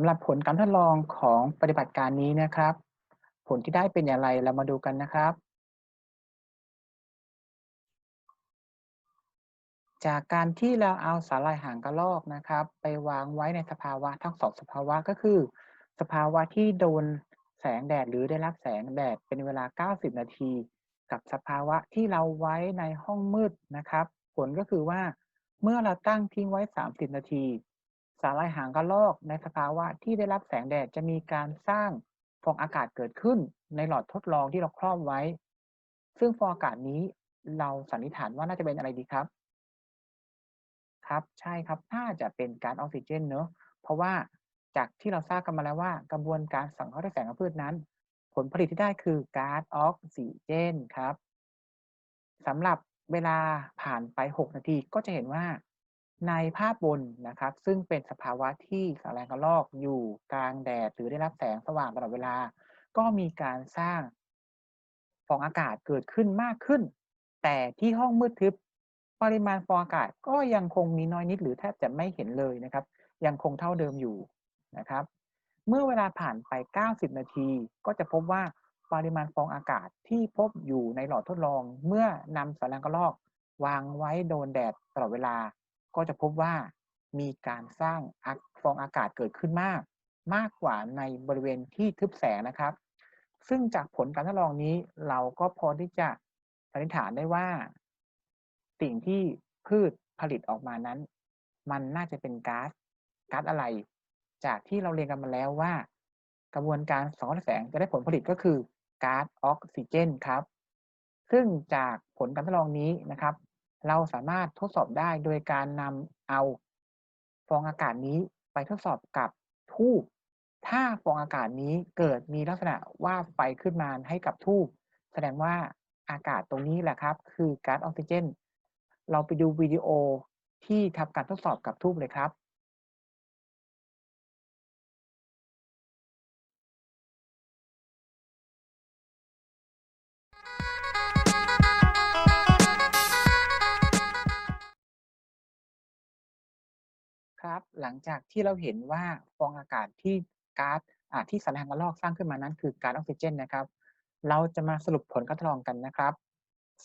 ำหรับผลการทดลองของปฏิบัติการนี้นะครับ ผลที่ได้เป็นอย่างไรเรามาดูกันนะครับ จากการที่เราเอาสาหร่ายหางกระรอกนะครับ ไปวางไว้ในสภาวะทั้งสองสภาวะก็คือ สภาวะที่โดนแสงแดดหรือได้รับแสงแดดเป็นเวลา 90 นาที กับสภาวะที่เราไว้ในห้องมืดนะครับ ผลก็คือว่าเมื่อเราตั้งทิ้งไว้ 30 นาที สาหร่ายหางกระรอกในสภาวะที่ได้รับแสงแดดจะมีการสร้างฟองอากาศเกิดขึ้นในหลอดทดลองที่เราครอบไว้ ซึ่งฟองอากาศนี้เราสันนิษฐานว่าน่าจะเป็นอะไรดีครับ ครับใช่ครับน่าจะเป็นก๊าซออกซิเจนเนอะเพราะว่าจากที่เราทราบกันมาแล้วว่า กระบวนการสังเคราะห์ด้วยแสงของพืชนั้น ผลผลิตที่ได้คือก๊าซออกซิเจนครับสำหรับเวลาผ่านไป 6 นาทีก็จะเห็นว่า ในภาพบนนะครับ ซึ่งเป็นสภาวะที่สารแรงกระลอกอยู่กลางแดดหรือได้รับแสงสว่างตลอดเวลา ก็มีการสร้างฟองอากาศเกิดขึ้นมากขึ้น แต่ที่ห้องมืดทึบปริมาณฟองอากาศก็ยังคงมีน้อยนิดหรือแทบจะไม่เห็นเลยนะครับ ยังคงเท่าเดิมอยู่นะครับ เมื่อเวลาผ่านไป 90 นาที ก็จะพบว่าปริมาณฟองอากาศที่พบอยู่ในหลอดทดลอง เมื่อนำสารแรงกระลอก วางไว้โดนแดดตลอดเวลา ก็จะพบว่ามีการสร้างฟองอากาศเกิดขึ้นมาก มากกว่าในบริเวณที่ทึบแสงนะครับ ซึ่งจากผลการทดลองนี้เราก็พอที่จะสันนิษฐานได้ว่า สิ่งที่พืชผลิตออกมานั้น มันน่าจะเป็นก๊าซก๊าซอะไร จากที่เราเรียนกันมาแล้วว่า กระบวนการสังเคราะห์แสงจะได้ผลผลิตก็คือก๊าซออกซิเจนครับ ซึ่งจากผลการทดลองนี้นะครับ เราสามารถทดสอบได้โดยการนำเอาฟองอากาศนี้ไปทดสอบกับทูบถ้าฟองอากาศนี้เกิดมีลักษณะว่าไฟขึ้นมาให้กับทูบแสดงว่าอากาศตรงนี้แหละครับ คือก๊าซออกซิเจน เราไปดูวิดีโอที่ทำการทดสอบกับทูบเลยครับ ครับ หลังจากที่เราเห็นว่าฟองอากาศที่ก๊าซอ่าที่สารแรงกระลอกสร้างขึ้นมานั้นคือก๊าซออกซิเจนนะครับ เราจะมาสรุปผลการทดลองกันนะครับ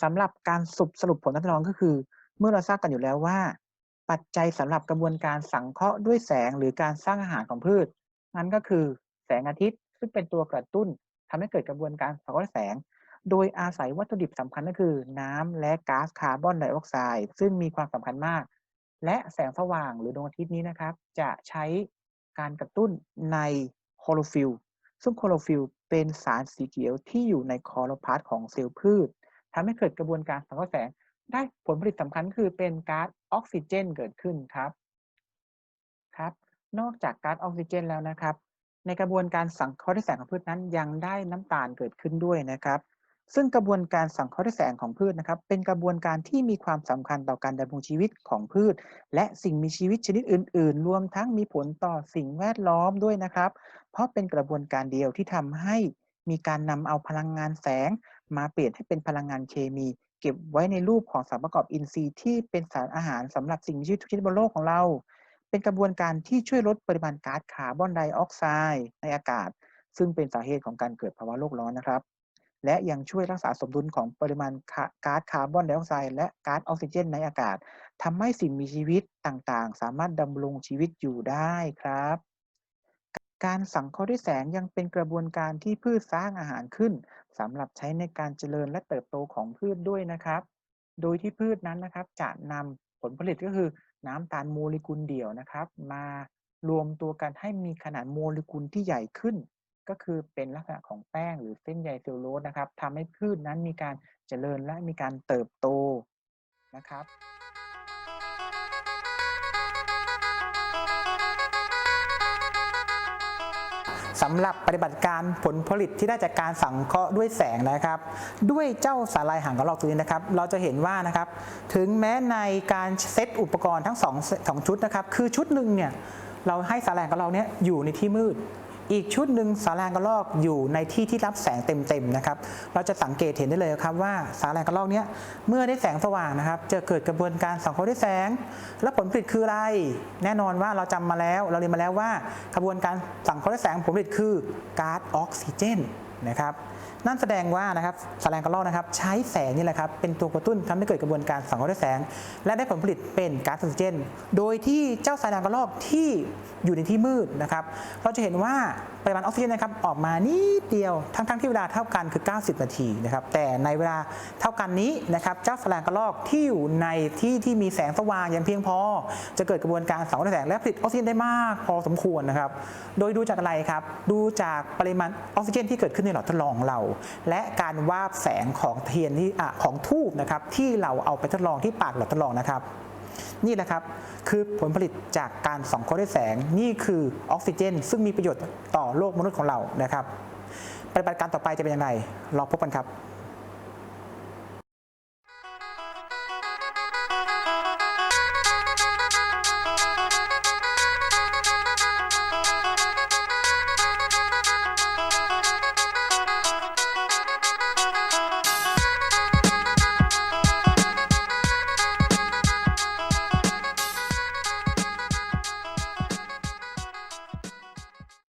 สำหรับการสรุปสรุปผลการทดลองก็คือ เมื่อเราทราบกันอยู่แล้วว่า ปัจจัยสำหรับกระบวนการสังเคราะห์ด้วยแสงหรือการสร้างอาหารของพืชนั้นก็คือแสงอาทิตย์ซึ่งเป็นตัวกระตุ้นทำให้เกิดกระบวนการสังเคราะห์แสง โดยอาศัยวัตถุดิบสำคัญก็คือ น้ำและก๊าซคาร์บอนไดออกไซด์ซึ่งมีความสำคัญมาก และแสงสว่างหรือดวงอาทิตย์นี้นะครับ จะใช้การกระตุ้นในโคลอโรฟิลซึ่งโคลอโรฟิลเป็นสารสีเขียวที่อยู่ในคอโลพาสของเซลล์พืชทำให้เกิดกระบวนการสังเคราะห์แสง ได้ผลผลิตสำคัญคือเป็นก๊าซออกซิเจนเกิดขึ้นครับครับ นอกจากก๊าซออกซิเจนแล้วนะครับ ในกระบวนการสังเคราะห์ด้วยแสงของพืชนั้นยังได้น้ำตาลเกิดขึ้นด้วยนะครับ ซึ่งกระบวนการสังเคราะห์ด้วยแสงของพืชนะครับ เป็นกระบวนการที่มีความสำคัญต่อการดำรงชีวิตของพืช และสิ่งมีชีวิตชนิดอื่น ๆ รวมทั้งมีผลต่อสิ่งแวดล้อมด้วยนะครับ เพราะเป็นกระบวนการเดียวที่ทำให้มีการนำเอาพลังงานแสง มาเปลี่ยนให้เป็นพลังงานเคมี เก็บไว้ในรูปของสารประกอบอินทรีย์ที่เป็นสารอาหารสำหรับสิ่งมีชีวิตทุกชนิดบนโลกของเรา เป็นกระบวนการที่ช่วยลดปริมาณก๊าซคาร์บอนไดออกไซด์ในอากาศ ซึ่งเป็นสาเหตุของการเกิดภาวะโลกร้อนนะครับ และยังช่วยรักษาสมดุลของปริมาณก๊าซคาร์บอนไดออกไซด์และก๊าซออกซิเจนในอากาศทำให้สิ่งมีชีวิตต่างๆ สามารถดำรงชีวิตอยู่ได้ครับ การสังเคราะห์ด้วยแสงยังเป็นกระบวนการที่พืชสร้างอาหารขึ้นสำหรับใช้ในการเจริญและเติบโตของพืชด้วยนะครับ โดยที่พืชนั้นนะครับจะนำผลผลิตก็คือน้ำตาลโมเลกุลเดี่ยวนะครับ มารวมตัวกันให้มีขนาดโมเลกุลที่ใหญ่ขึ้น ก็คือเป็นลักษณะของแป้งหรือเส้นใยเซลลูโลสนะครับทำให้พืชนั้นมีการเจริญและมีการเติบโตนะครับสำหรับปฏิบัติการผลผลิตที่ได้จากการสังเคราะห์ด้วยแสงนะครับ ด้วยเจ้าสาลายหางกระรอกตัวนี้นะครับ เราจะเห็นว่านะครับ ถึงแม้ในการเซตอุปกรณ์ทั้งสองสองชุดนะครับ คือชุดหนึ่งเนี่ยเราให้สาลายหางกระรอกเนี้ยอยู่ในที่มืด อีกชุดหนึ่งสาแรงกระลอกอยู่ในที่ที่รับแสงเต็มๆนะครับเราจะสังเกตเห็นได้เลยครับว่าสาแรงกระลอกเนี้ยเมื่อได้แสงสว่างนะครับ จะเกิดกระบวนการสังเคราะห์ด้วยแสง และผลผลิตคืออะไร แน่นอนว่าเราจำมาแล้ว เราเรียนมาแล้วว่ากระบวนการสังเคราะห์ด้วยแสงผลผลิตคือก๊าซออกซิเจนนะครับ นั่นแสดงว่านะครับสาแรงกระลอกนะครับใช้แสงนี่แหละครับเป็นตัวกระตุ้นทำให้เกิดกระบวนการสังเคราะห์ด้วยแสง และได้ผลผลิตเป็นก๊าซออกซิเจน โดยที่เจ้าสาแรงกระลอกที่อยู่ในที่มืดนะครับเราจะเห็นว่า ปริมาณออกซิเจนนะครับออกมานิดเดียวทั้งๆที่เวลาเท่ากันคือ 90 นาทีนะครับแต่ในเวลาเท่ากันนี้นะครับเจ้าสาแรงกระลอกที่อยู่ในที่ที่มีแสงสว่างอย่างเพียงพอ จะเกิดกระบวนการสังเคราะห์แสงและผลิตออกซิเจนได้มากพอสมควรนะครับโดยดูจากอะไรครับดูจากปริมาณออกซิเจนที่เกิดขึ้นในหลอดทดลองเรา และการวาบแสงของเทียนที่อของทูบนะครับที่เราเอาไปทดลองที่ปากหลอดทดลองนะครับ นี่แหละครับ คือผลผลิตจากการส่องเคราด้วยแสง นี่คือออกซิเจน ซึ่งมีประโยชน์ต่อโลกมนุษย์ของเรานะครับปฏิบัติการต่อไปจะเป็นอย่างไรรอพบกันครับ